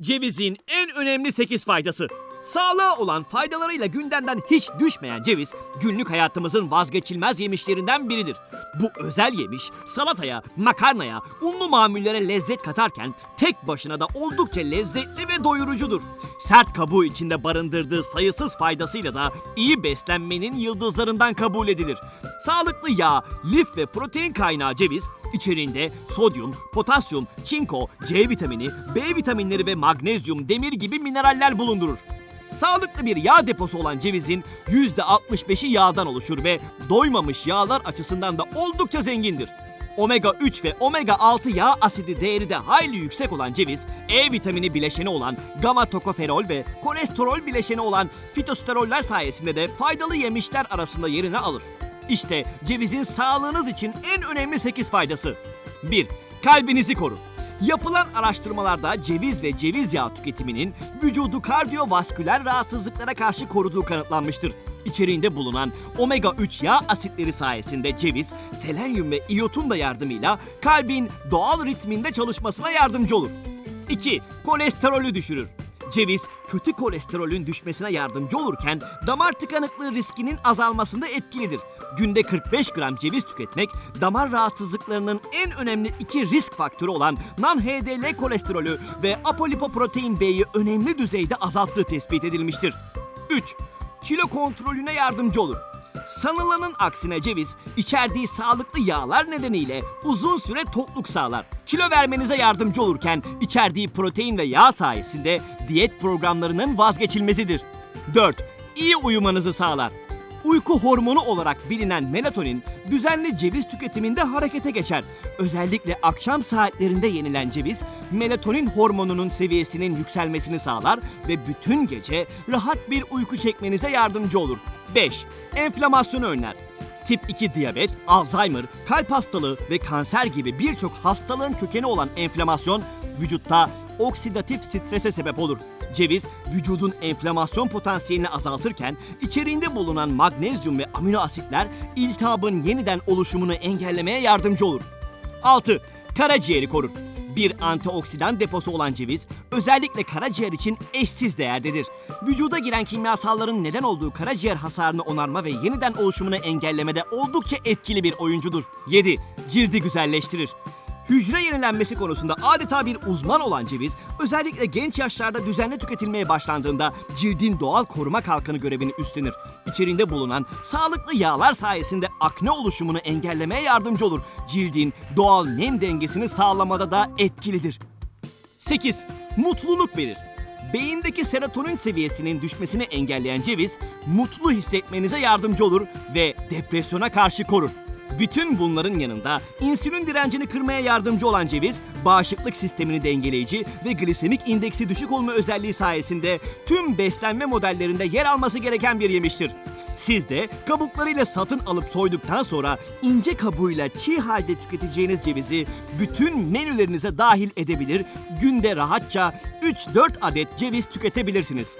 Cevizin en önemli 8 faydası. Sağlığa olan faydalarıyla gündemden hiç düşmeyen ceviz, günlük hayatımızın vazgeçilmez yemişlerinden biridir. Bu özel yemiş, salataya, makarnaya, unlu mamullere lezzet katarken tek başına da oldukça lezzetli ve doyurucudur. Sert kabuğu içinde barındırdığı sayısız faydasıyla da iyi beslenmenin yıldızlarından kabul edilir. Sağlıklı yağ, lif ve protein kaynağı ceviz, içeriğinde sodyum, potasyum, çinko, C vitamini, B vitaminleri ve magnezyum, demir gibi mineraller bulundurur. Sağlıklı bir yağ deposu olan cevizin %65'i yağdan oluşur ve doymamış yağlar açısından da oldukça zengindir. Omega 3 ve omega 6 yağ asidi değeri de hayli yüksek olan ceviz, E vitamini bileşeni olan gamma tokoferol ve kolesterol bileşeni olan fitosteroller sayesinde de faydalı yemişler arasında yerini alır. İşte cevizin sağlığınız için en önemli 8 faydası. 1. Kalbinizi korur. Yapılan araştırmalarda ceviz ve ceviz yağı tüketiminin vücudu kardiyovasküler rahatsızlıklara karşı koruduğu kanıtlanmıştır. İçeriğinde bulunan omega 3 yağ asitleri sayesinde ceviz, selenyum ve iyotun da yardımıyla kalbin doğal ritminde çalışmasına yardımcı olur. 2. Kolesterolü düşürür. Ceviz kötü kolesterolün düşmesine yardımcı olurken damar tıkanıklığı riskinin azalmasında etkilidir. Günde 45 gram ceviz tüketmek damar rahatsızlıklarının en önemli iki risk faktörü olan non-HDL kolesterolü ve apolipoprotein B'yi önemli düzeyde azalttığı tespit edilmiştir. 3. Kilo kontrolüne yardımcı olur. Sanılanın aksine ceviz içerdiği sağlıklı yağlar nedeniyle uzun süre tokluk sağlar. Kilo vermenize yardımcı olurken içerdiği protein ve yağ sayesinde diyet programlarının vazgeçilmezidir. 4. İyi uyumanızı sağlar. Uyku hormonu olarak bilinen melatonin düzenli ceviz tüketiminde harekete geçer. Özellikle akşam saatlerinde yenilen ceviz melatonin hormonunun seviyesinin yükselmesini sağlar ve bütün gece rahat bir uyku çekmenize yardımcı olur. 5. Enflamasyonu önler. Tip 2 diyabet, Alzheimer, kalp hastalığı ve kanser gibi birçok hastalığın kökeni olan enflamasyon vücutta oksidatif strese sebep olur. Ceviz vücudun enflamasyon potansiyelini azaltırken içeriğinde bulunan magnezyum ve amino asitler iltihabın yeniden oluşumunu engellemeye yardımcı olur. 6. Karaciğeri korur. Bir antioksidan deposu olan ceviz özellikle karaciğer için eşsiz değerdedir. Vücuda giren kimyasalların neden olduğu karaciğer hasarını onarma ve yeniden oluşumunu engellemede oldukça etkili bir oyuncudur. 7. Cildi güzelleştirir. Hücre yenilenmesi konusunda adeta bir uzman olan ceviz, özellikle genç yaşlarda düzenli tüketilmeye başlandığında cildin doğal koruma kalkanı görevini üstlenir. İçerinde bulunan sağlıklı yağlar sayesinde akne oluşumunu engellemeye yardımcı olur. Cildin doğal nem dengesini sağlamada da etkilidir. 8. Mutluluk verir. Beyindeki serotonin seviyesinin düşmesini engelleyen ceviz, mutlu hissetmenize yardımcı olur ve depresyona karşı korur. Bütün bunların yanında insülin direncini kırmaya yardımcı olan ceviz, bağışıklık sistemini dengeleyici ve glisemik indeksi düşük olma özelliği sayesinde tüm beslenme modellerinde yer alması gereken bir yemiştir. Siz de kabuklarıyla satın alıp soyduktan sonra ince kabuğuyla çiğ halde tüketeceğiniz cevizi bütün menülerinize dahil edebilir, günde rahatça 3-4 adet ceviz tüketebilirsiniz.